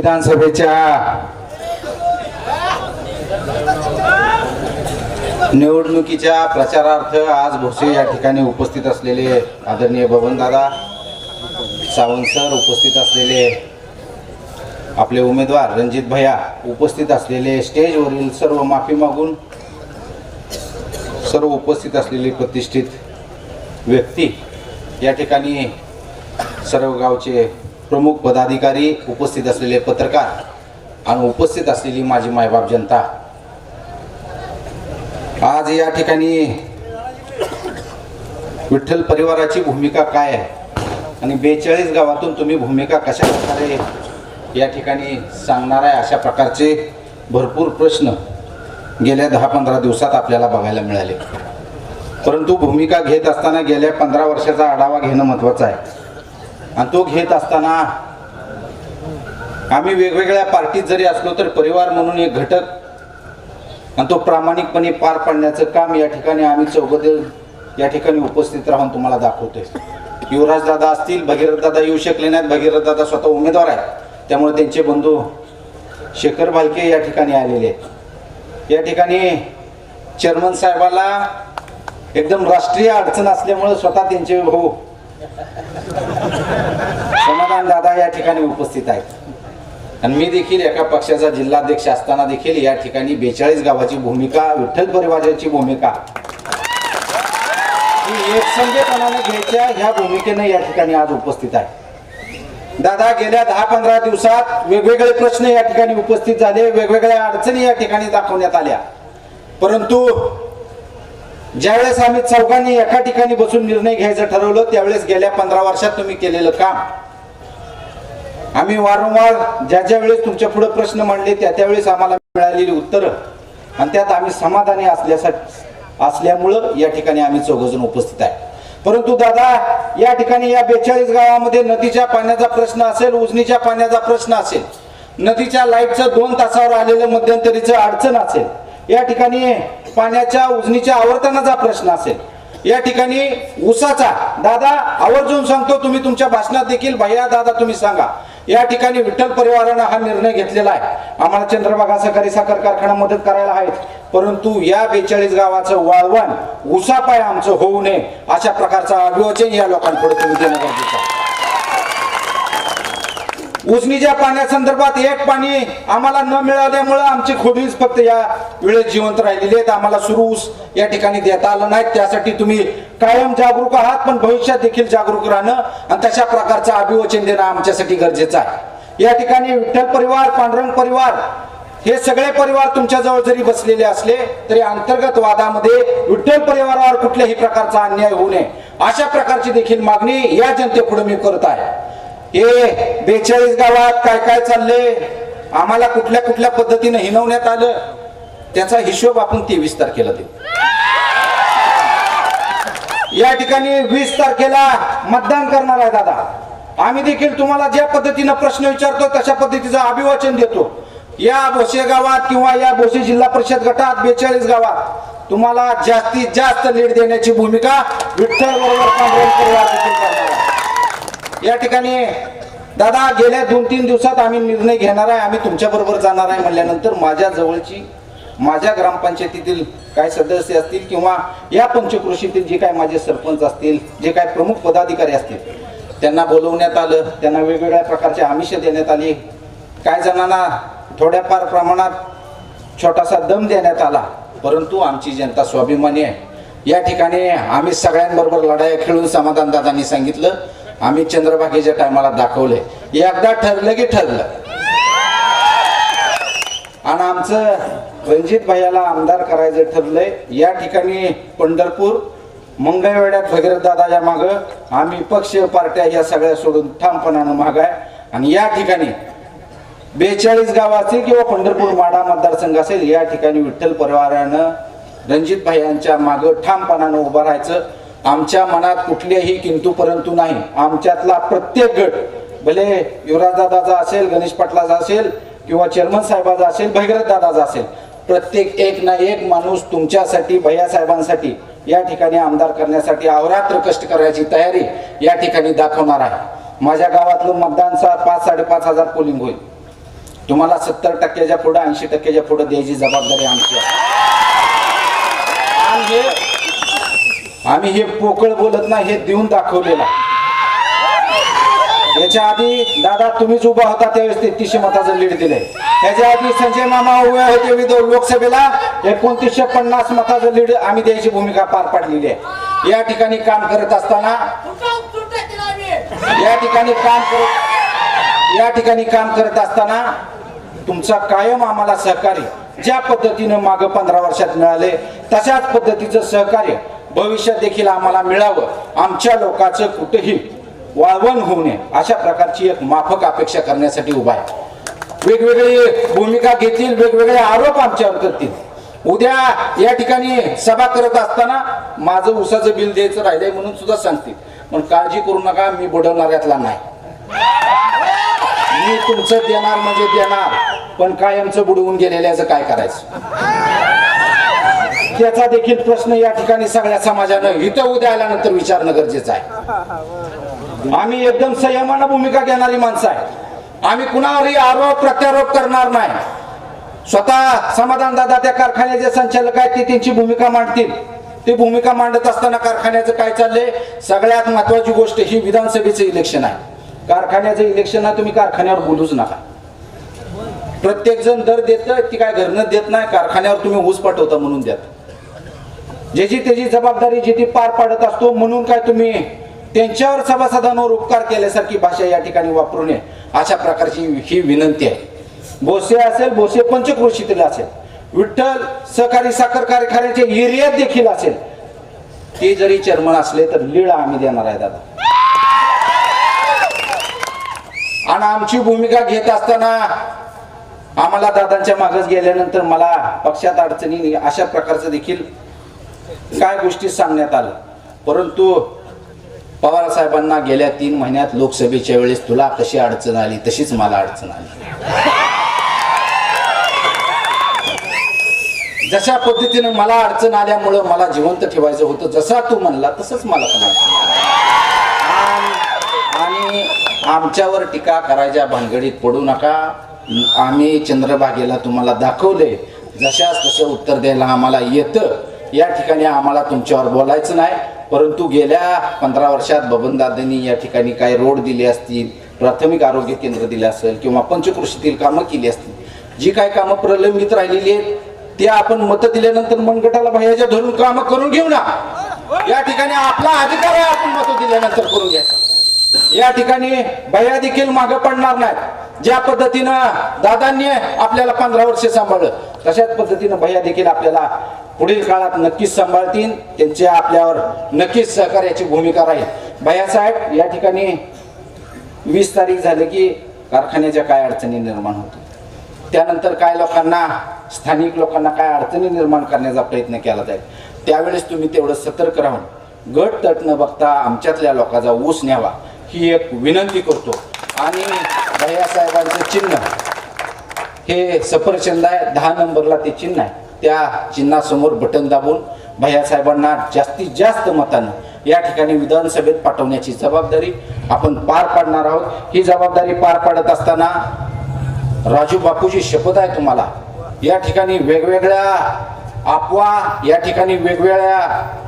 विधानसभेच्या निवडणुकीच्या प्रचारार्थ आज भोसे या ठिकाणी उपस्थित असलेले आदरणीय बबनदादा सावंत सर उपस्थित असलेले आपले उमेदवार रणजित भैया उपस्थित असलेले स्टेजवरील सर्व माफी मागून सर्व उपस्थित असलेली प्रतिष्ठित व्यक्ती या ठिकाणी सर्व गावचे प्रमुख पदाधिकारी उपस्थित असलेले पत्रकार आणि उपस्थित असलेली माझी मायबाप जनता. आज या ठिकाणी विठ्ठल परिवाराची भूमिका काय आहे? आणि बेचाळीस गावातून तुम्ही भूमिका कशा प्रकारे या ठिकाणी सांगणार आहे? अशा प्रकारचे भरपूर प्रश्न गेल्या दहा पंधरा दिवसात आपल्याला बघायला मिळाले. परंतु भूमिका घेत असताना गेल्या पंधरा वर्षाचा आढावा घेणं महत्त्वाचं आहे. आणि तो घेत असताना आम्ही वेगवेगळ्या पार्टीत जरी असलो तर परिवार म्हणून एक घटक आणि तो प्रामाणिकपणे पार पाडण्याचं काम या ठिकाणी आम्ही चौघजण या ठिकाणी उपस्थित राहून तुम्हाला दाखवतोय. युवराज दादा असतील भगीरथ दादा येऊ शकले नाहीत भगीरथ दादा स्वतः उमेदवार आहेत त्यामुळे त्यांचे बंधू शेखर भालके या ठिकाणी आलेले आहेत. या ठिकाणी चेअरमन साहेबाला एकदम राष्ट्रीय अडचण असल्यामुळे स्वतः त्यांचे भाऊ समाधान दादा या ठिकाणी उपस्थित आहेत. आणि मी देखील एका पक्षाचा जिल्हाध्यक्ष असताना देखील या ठिकाणी बेचाळीस गावाची भूमिका विठ्ठल परिवाराची भूमिका ही एकसंधपणाने घ्यायच्या ह्या भूमिकेने या ठिकाणी आज उपस्थित आहे. दादा गेल्या दहा पंधरा दिवसात वेगवेगळे प्रश्न या ठिकाणी उपस्थित झाले वेगवेगळ्या अडचणी या ठिकाणी दाखवण्यात आल्या. परंतु ज्यावेळेस आम्ही चौघांनी एका ठिकाणी बसून निर्णय घ्यायचं ठरवलं त्यावेळेस गेल्या पंधरा वर्षात तुम्ही केलेलं काम. आम्ही वारंवार ज्या ज्या वेळेस तुमच्यापुढे प्रश्न मांडले त्या त्यावेळेस आम्हाला मिळालेली उत्तरं आणि त्यात आम्ही समाधानी असल्यासाठी असल्यामुळं या ठिकाणी आम्ही चौघजण उपस्थित आहे. परंतु दादा या ठिकाणी या बेचाळीस गावामध्ये नदीच्या पाण्याचा प्रश्न असेल उजनीच्या पाण्याचा प्रश्न असेल नदीच्या लाईटचं दोन तासावर आलेलं मध्यंतरीचं अडचण असेल या ठिकाणी पाण्याच्या उजनीच्या आवर्तनाचा प्रश्न असेल. या ठिकाणी उसाचा दादा आवर्जून सांगतो तुम्ही तुमच्या भाषणात देखील भैया दादा तुम्ही सांगा. या ठिकाणी विठ्ठल परिवारानं हा निर्णय घेतलेला आहे. आम्हाला चंद्रभागा सहकारी साखर कारखाना मदत करायला आहेत. परंतु या बेचाळीस गावाचं वाळवण उसापाय आमचं होऊ नये अशा प्रकारचा अभिवचन या लोकांपुढे तुम्ही देणं गरजेचं आहे. उजनीच्या पाण्यासंदर्भात एक पाणी आम्हाला न मिळाल्यामुळं आमची खोबीच फक्त या वेळेत जिवंत राहिलेली आहेत. आम्हाला सुरू ऊस या ठिकाणी देता आलं नाही त्यासाठी तुम्ही कायम जागरूक आहात पण भविष्यात देखील जागरूक राहणं आणि तशा प्रकारचं अभिवचन देणं आमच्यासाठी गरजेचं आहे. या ठिकाणी विठ्ठल परिवार पांडुरंग परिवार हे सगळे परिवार तुमच्या जवळ जरी बसलेले असले तरी अंतर्गत वादामध्ये विठ्ठल परिवारावर कुठल्याही प्रकारचा अन्याय होऊ नये. अशा प्रकारची देखील मागणी या जनतेपुढे मी करत आहे. हे बेचाळीस गावात काय काय चालले आम्हाला कुठल्या कुठल्या पद्धतीने हिनवण्यात आलं? त्याचा हिशोब आपण तेवीस तारखेला देऊ. या ठिकाणी वीस तारखेला मतदान करणार आहे दादा. आम्ही देखील तुम्हाला ज्या पद्धतीनं प्रश्न विचारतो तशा पद्धतीचं अभिवाचन देतो. या भोसे गावात किंवा या भोसे जिल्हा परिषद गटात बेचाळीस गावात तुम्हाला जास्तीत जास्त लीड देण्याची भूमिका विठ्ठल बरोबर पांडुरंग परिवार देखील करणार आहे. या ठिकाणी दादा गेल्या दोन तीन दिवसात आम्ही निर्णय घेणार आहे आम्ही तुमच्या बरोबर जाणार आहे म्हणल्यानंतर माझ्या जवळची माझ्या ग्रामपंचायतीतील काय सदस्य असतील किंवा या पंचकृषीतील जे काय माझे सरपंच असतील जे काय प्रमुख पदाधिकारी असतील त्यांना बोलवण्यात आलं त्यांना वेगवेगळ्या प्रकारचे आमिष देण्यात आली. काही जणांना थोड्याफार प्रमाणात छोटासा दम देण्यात आला परंतु आमची जनता स्वाभिमानी आहे. या ठिकाणी आम्ही सगळ्यांबरोबर लढाया खेळून समाधान दादांनी सांगितलं. आम्ही चंद्रभागेच्या टायमाला दाखवले. एकदा ठरलं की ठरलं. आणि आमचं रणजित भैयाला आमदार करायचं ठरलंय. या ठिकाणी पंढरपूर मंगळवेड्यात भगीरथ दादाच्या माग आम्ही पक्ष पार्ट्या या सगळ्या सोडून ठामपणानं माग आहे आणि या ठिकाणी बेचाळीस गाव असेल किंवा पंढरपूर माडा मतदारसंघ असेल या ठिकाणी विठ्ठल परिवारानं रणजित भाईयांच्या माग ठामपणानं उभं राहायचं. आमच्या मनात कुठलेही किंतू परंतु नाही. आमच्यातला प्रत्येक गट भले युवराजदादाचा असेल गणेश पाटलाचा असेल किंवा चेअरमन साहेबाचा असेल भगीरथ दादाचा असेल प्रत्येक एक ना एक माणूस तुमच्यासाठी भैया साहेबांसाठी या ठिकाणी आमदार करण्यासाठी अवरात्र कष्ट करायची तयारी या ठिकाणी दाखवणार आहे. माझ्या गावातलं मतदानचा पाच साडेपाच हजार पोलिंग होईल. तुम्हाला सत्तर टक्क्याच्या पुढे ऐंशी टक्क्याच्या पुढे द्यायची जबाबदारी आमची आहे. आणि आम्ही हे पोकळ बोलत नाही हे देऊन दाखवलेलं याच्या आधी दादा तुम्हीच उभा होता त्यावेळेस तेहतीसशे मताचं लीड दिलंय त्याच्या आधी संजय मामा उभे होते विध लोकसभेला एकोणतीसशे पन्नास मताचं लीड आम्ही द्यायची भूमिका पार पाडलेली आहे. या ठिकाणी काम करत असताना या ठिकाणी काम करत या ठिकाणी काम करत असताना तुमचा कायम आम्हाला सहकार्य ज्या पद्धतीनं मागं पंधरा वर्षात मिळाले तशाच पद्धतीचं सहकार्य भविष्यात देखील आम्हाला मिळावं. आमच्या लोकांचं कुठेही वाळवण होऊ नये अशा प्रकारची एक माफक अपेक्षा करण्यासाठी उभा आहे. वेगवेगळी भूमिका घेतील वेगवेगळे आरोप आमच्यावर करतील. उद्या या ठिकाणी सभा करत असताना माझं उसाचं बिल द्यायचं राहिलंय म्हणून सुद्धा सांगतील. पण काळजी करू नका मी बुडवणाऱ्यातला नाही. मी तुमचं देणार म्हणजे देणार पण कायमचं बुडवून गेलेल्याचं काय करायचं? त्याचा देखील प्रश्न या ठिकाणी सगळ्या समाजानं इथं उद्या आल्यानंतर विचारणं गरजेचं आहे. आम्ही एकदम संयमानं भूमिका घेणारी माणसं आहे. आम्ही कुणावरही आरोप प्रत्यारोप करणार नाही. स्वतः समाधान दादा त्या कारखान्याचे संचालक आहेत ते त्यांची भूमिका मांडतील. ती भूमिका मांडत असताना कारखान्याचं काय चाललंय? सगळ्यात महत्वाची गोष्ट ही विधानसभेचं इलेक्शन आहे. कारखान्याचं इलेक्शन आहे तुम्ही कारखान्यावर बोलूच नका. प्रत्येक जण दर देत ती काय घरनं देत नाही कारखान्यावर तुम्ही ऊस पाठवता म्हणून देत. ज्याची त्याची जबाबदारी जी ती पार पाडत असतो म्हणून काय तुम्ही त्यांच्यावर सभासदांवर उपकार केल्यासारखी भाषा या ठिकाणी वापरू नये अशा प्रकारची ही विनंती आहे. भोसे असेल भोसे पंचक्रोशीतील असेल विठ्ठल सहकारी साखर कारखान्याचे एरियात देखील असेल ते जरी चेअरमन असले तर लीळ आम्ही देणार आहे दादा. आणि आमची भूमिका घेत असताना आम्हाला दादांच्या मागच गेल्यानंतर मला पक्षात अडचणी अशा प्रकारचं देखील काय गोष्टी सांगण्यात आलं परंतु पवार साहेबांना गेल्या तीन महिन्यात लोकसभेच्या वेळेस तुला कशी अडचण आली? तशीच मला अडचण आली. जशा पद्धतीनं मला अडचण आल्यामुळं मला जिवंत ठेवायचं होतं जसा तू म्हणला तसंच मला पण आणि आमच्यावर टीका करायच्या भानगडीत पडू नका. आम्ही चंद्रभागेला तुम्हाला दाखवले. जशाच तसं उत्तर द्यायला आम्हाला येतं. या ठिकाणी आम्हाला तुमच्यावर बोलायचं नाही परंतु गेल्या पंधरा वर्षात बबनदादांनी या ठिकाणी काही रोड दिले असतील प्राथमिक आरोग्य केंद्र दिले असेल किंवा पंचकृषीतील कामं केली असतील जी काय कामं प्रलंबित राहिलेली आहेत ते आपण मत दिल्यानंतर मनगटाला भयाच्या धरून कामं करून घेऊ ना. या ठिकाणी आपला अधिकार आहे आपण मत दिल्यानंतर करून घ्यायचा. या ठिकाणी भैया देखील मागे पडणार नाहीत. ज्या पद्धतीनं दादांनी आपल्याला पंधरा वर्ष सांभाळलं तशाच पद्धतीनं भैया देखील आपल्याला पुढील काळात नक्कीच सांभाळतील. त्यांच्या आपल्यावर नक्कीच सहकार्याची भूमिका राहील. भैया साहेब या ठिकाणी वीस तारीख झाले की कारखान्याच्या काय अडचणी निर्माण होतील त्यानंतर काय लोकांना स्थानिक लोकांना काय अडचणी निर्माण करण्याचा प्रयत्न केला जाईल? त्यावेळेस तुम्ही तेवढं सतर्क राहून गट तट न बघता आमच्यातल्या लोकांचा ऊस न्यावा. ही एक विनंती करतो. आणि भैयासाहेबांचं चिन्ह हे सफरचंद आहे दहा नंबरला ते चिन्ह आहे. त्या चिन्हासमोर बटन दाबून भैयासाहेबांना जास्तीत जास्त मतानं या ठिकाणी विधानसभेत पाठवण्याची जबाबदारी आपण पार पाडणार आहोत. ही जबाबदारी पार पाडत असताना राजू बापूची शपथ आहे तुम्हाला. या ठिकाणी वेगवेगळ्या अफवा या ठिकाणी वेगवेगळ्या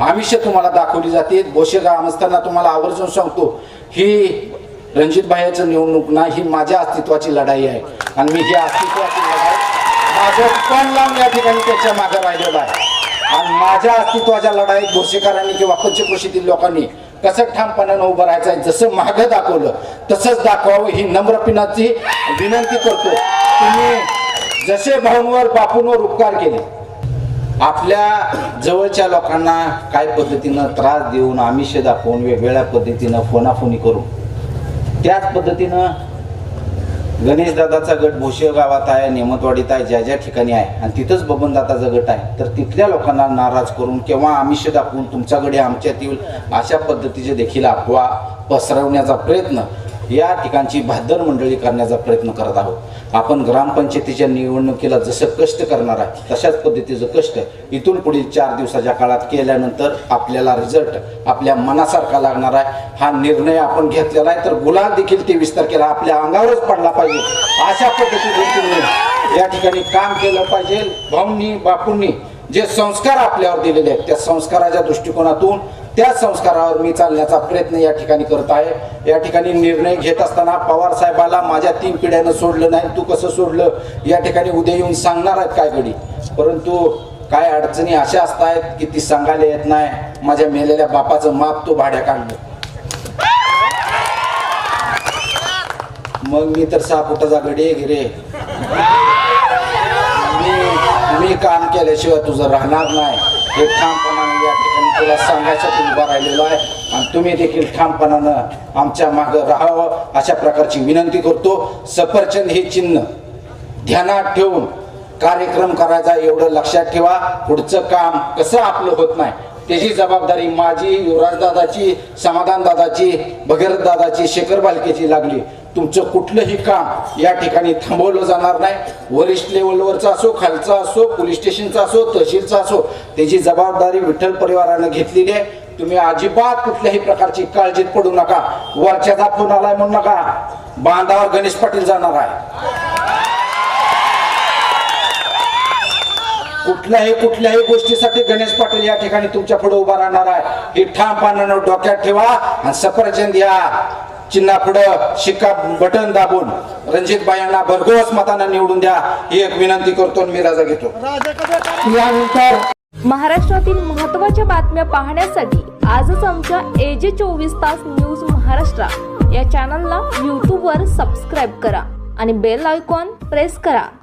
आमिष तुम्हाला दाखवली जाते. बोशेगाव असताना तुम्हाला आवर्जून सांगतो. ही रणजित भाईचं निवडणूक नाही ही माझ्या अस्तित्वाची लढाई आहे. आणि मी ही अस्तित्वाची लढाई माझं पण लावून या ठिकाणी त्याच्यामागे राहिलेलं आहे. आणि माझ्या अस्तित्वाच्या लढाईत भोसेकरांनी किंवा पंचकृषीतील लोकांनी कसं ठामपणानं उभं राहायचं आहे जसं मागं दाखवलं तसंच दाखवावं ही नम्रपिनाची विनंती करतो. तुम्ही जसे भाऊंवर बापूंवर उपकार केले आपल्या जवळच्या लोकांना काय पद्धतीनं त्रास देऊन आमिष दाखवून वेगवेगळ्या पद्धतीनं फोनाफोनी करून त्याच पद्धतीनं गणेश दादाचा गट भोसे गावात आहे नेमतवाडीत आहे ज्या ज्या ठिकाणी आहे आणि तिथंच बबनदादाचा गट आहे तर तिथल्या लोकांना नाराज करून किंवा आमिष दाखवून तुमच्याकडे आमच्यात येईल अशा पद्धतीचे देखील अफवा पसरवण्याचा प्रयत्न या ठिकाणची भादर मंडळी करण्याचा प्रयत्न करत आहोत. आपण ग्रामपंचायतीच्या निवडणुकीला जसं कष्ट करणार आहे तशाच पद्धतीचं कष्ट इथून पुढील चार दिवसाच्या काळात केल्यानंतर आपल्याला रिझल्ट आपल्या मनासारखा लागणार आहे. हा निर्णय आपण घेतलेला आहे तर गुलाल देखील तेवीस तारखेला आपल्या अंगावरच पडला पाहिजे. अशा पद्धतीने या ठिकाणी काम केलं पाहिजे. भाऊंनी बापूंनी जे संस्कार आपल्यावर दिलेले आहेत त्या संस्काराच्या दृष्टिकोनातून त्या संस्कारावर मी चालण्याचा प्रयत्न या ठिकाणी करत आहे. या ठिकाणी निर्णय घेत असताना पवार साहेबाला माझ्या तीन पिढ्यानं सोडलं नाही. तू कसं सोडलं? या ठिकाणी उद्या येऊन सांगणार आहेत काय घडी? परंतु काय अडचणी अशा असतायत की ती सांगायला येत नाही. माझ्या मेलेल्या बापाचं माप तो भाड्या काढलं. मग मी तर सहा फुटाचा गडी आहे मी मी काम केल्याशिवाय तुझं राहणार नाही. हे काम आपल्याला सांगायसाठी उभा राहिलेलो आहे. आणि तुम्ही देखील ठामपणानं आमच्या मागं राहावं अशा प्रकारची विनंती करतो. सफरचंद हे चिन्ह ध्यानात ठेवून कार्यक्रम करायचा एवढं लक्षात ठेवा. पुढचं काम कसं आपलं होत नाही त्याची जबाबदारी माझी युवराजदादाची समाधानदादाची समाधान दादाची भगीरथ दादाची शेखर बालकेची लागली. तुमचं कुठलंही काम या ठिकाणी थांबवलं जाणार नाही. वरिष्ठ लेवलवरचा असो खालचा असो पोलीस स्टेशनचा असो तहसीलचा असो त्याची जबाबदारी विठ्ठल परिवारानं घेतलेली आहे. तुम्ही अजिबात कुठल्याही प्रकारची काळजीत पडू नका. वरच्याचा फोन आलाय म्हणू नका. बांधावर गणेश पाटील जाणार आहे. कुठल्याही कुठल्याही गोष्टीसाठी गणेश पाटील या ठिकाणी तुमच्यापुढे उभा राहणार आहे. हे ठामपणानं डोक्यात ठेवा आणि सफरचंद या. चिन्हा पुढं शिक्का बटन दाबून रणजित बायांना भरघोस मतांना निवडून द्या ही एक विनंती करतो मी राजा घेतो. यानंतर महाराष्ट्रातील महत्त्वाच्या बातम्या पाहण्यासाठी आजच आमच्या एजे चोवीस तास न्यूज महाराष्ट्र या चॅनलला यूट्यूबवर सबस्क्राईब करा आणि बेल आयकॉन प्रेस करा.